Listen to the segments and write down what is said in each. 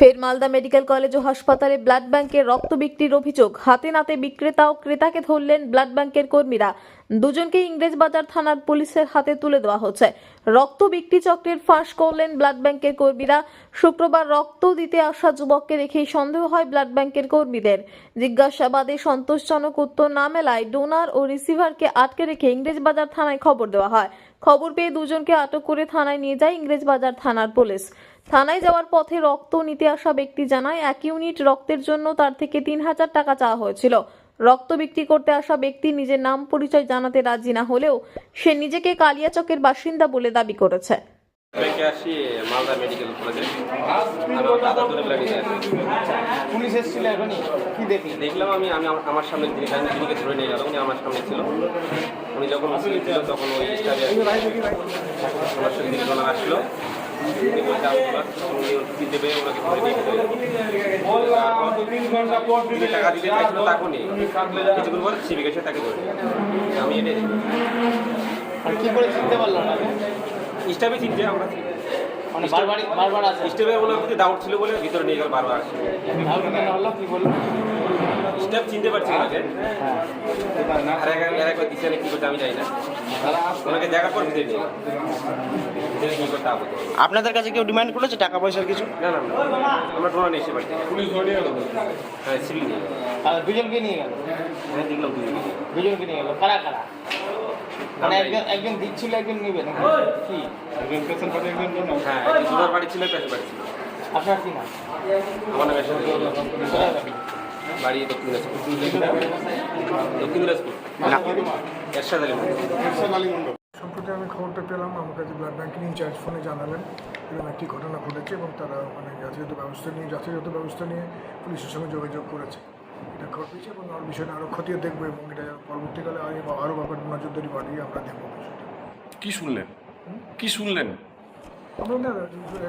ফের Malda medical college ও হাসপাতালে blood ব্যাংকের রক্ত বিক্রির অভিযোগ। হাতে নাতে বিক্রেতা ও ক্রেতাকে ধরলেন ব্লাড ব্যাংকের কর্মীরা। দুজনকে ইংরেজবাজার থানার পুলিশের হাতে তুলে দেওয়া হচ্ছে। রক্ত বিক্রি চক্রের ফাঁস করলেন ব্লাড ব্যাংকের কর্মীরা। শুক্রবার রক্ত দিতে আসা যুবককে দেখেই সন্দেহ হয় ব্লাড ব্যাংকের কর্মীদের। জিজ্ঞাসাবাদে সন্তোষজনক উত্তর না মেলায় ডোনার ও রিসিভারকে আটকে রেখে ইংরেজবাজার থানায় খবর দেওয়া হয়। খবর পেয়ে দুজনকে আটক করে থানায় নিয়ে যায় ইংরেজবাজার থানার পুলিশ। থানায় যাওয়ার পথে রক্ত নিতে আসা ব্যক্তি জানায়, এক ইউনিট রক্তের জন্য তার থেকে তিন হাজার টাকা চাওয়া হয়েছিল। রক্ত বিক্রি করতে আসা ব্যক্তি নিজের নাম পরিচয় জানাতে রাজি না হলেও সে নিজেকে কালিয়াচকের বাসিন্দা বলে দাবি করেছে। ব্যাংকে আসি মালদা মেডিকেল কলেজে। আমি আমার দাদা লাগিয়ে আসি। পুলিশ এসেছিল এখনই? কি দেখলি দেখলাম আমি আমি আমার- সামনে যিনি গাড়ি যিনিকে ধরে নিয়ে গেল উনি আমার সামনে ছিল। উনি যখন মুসলিম ছিল তখন ওই স্টাফে ওনার সাথে দিকে ওনার আসলো টাকা দিতে চাইছিল তাকে নেই কিছুক্ষণ পর সিবি গেছে তাকে ধরে আমি এটা আর কি করে চিনতে পারল না? স্টাফে চিনছে আমরা মানে বারবার বারবার আসে। স্টাফে ওনার ডাউট ছিল বলে ভিতরে নিয়ে গেল বারবার কি বলল স্টাফ চিনতে পারছি ওনাকে আর এক আর একবার দিচ্ছে না কি করতে আমি জানি না। ওনাকে দেখার পর ভিতরে নিয়ে গেল। করতে হবে? আপনাদের কাছে কেউ ডিমান্ড করেছে টাকা পয়সার কিছু? না না আমরা নিয়ে এসে বাড়ি পুলিশ ধরে গেল। হ্যাঁ সিভিল নিয়ে গেল। দুজনকে নিয়ে গেল? হ্যাঁ দেখলাম। দুজনকে নিয়ে গেল। কারা কারা? মানে একজন একজন দিচ্ছিল একজন নেবে নাকি? কি একজন পেশেন্ট পাঠিয়ে একজন জন্য? হ্যাঁ ছিল পেশে বাড়ি ছিল আপনার কি নাম আমার নাম এসে বাড়ি দক্ষিণ দিনাজপুর। দক্ষিণ দিনাজপুর। এরশাদ আলী মন্দির। সম্প্রতি আমি খবরটা পেলাম আমার কাছে ব্লাড ব্যাংকের ইনচার্জ ফোনে জানালেন। এরকম একটি ঘটনা ঘটেছে এবং তারা মানে যথাযথ ব্যবস্থা নিয়ে যথাযথ ব্যবস্থা নিয়ে পুলিশের সঙ্গে যোগাযোগ করেছে। এটা খবর এবং আর বিষয়টা আরও খতিয়ে দেখব এবং এটা পরবর্তীকালে আরও ব্যাপার নজরদারি বাড়িয়ে আমরা দেখব বিষয়টা। কি শুনলেন? কি শুনলেন? আমরা না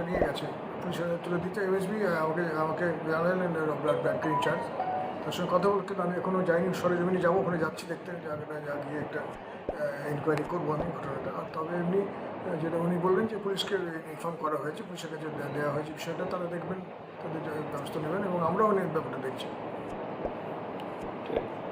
নিয়ে গেছে। পুলিশের তুলে দিতে এমএসবি আমাকে আমাকে জানালেন ব্লাড ব্যাংকের ইনচার্জ তার সঙ্গে কথা বলতে আমি এখনও যাইনি সরেজমিনে যাব ওখানে যাচ্ছি দেখতে জায়গাটা যা গিয়ে একটা ইনকোয়ারি করব আমি ঘটনাটা। আর তবে এমনি যেটা উনি বললেন যে পুলিশকে ইনফর্ম করা হয়েছে পুলিশের কাছে দেওয়া হয়েছে বিষয়টা তারা দেখবেন তাদের ব্যবস্থা নেবেন এবং আমরাও অনেক ব্যাপারটা দেখছি। Okay.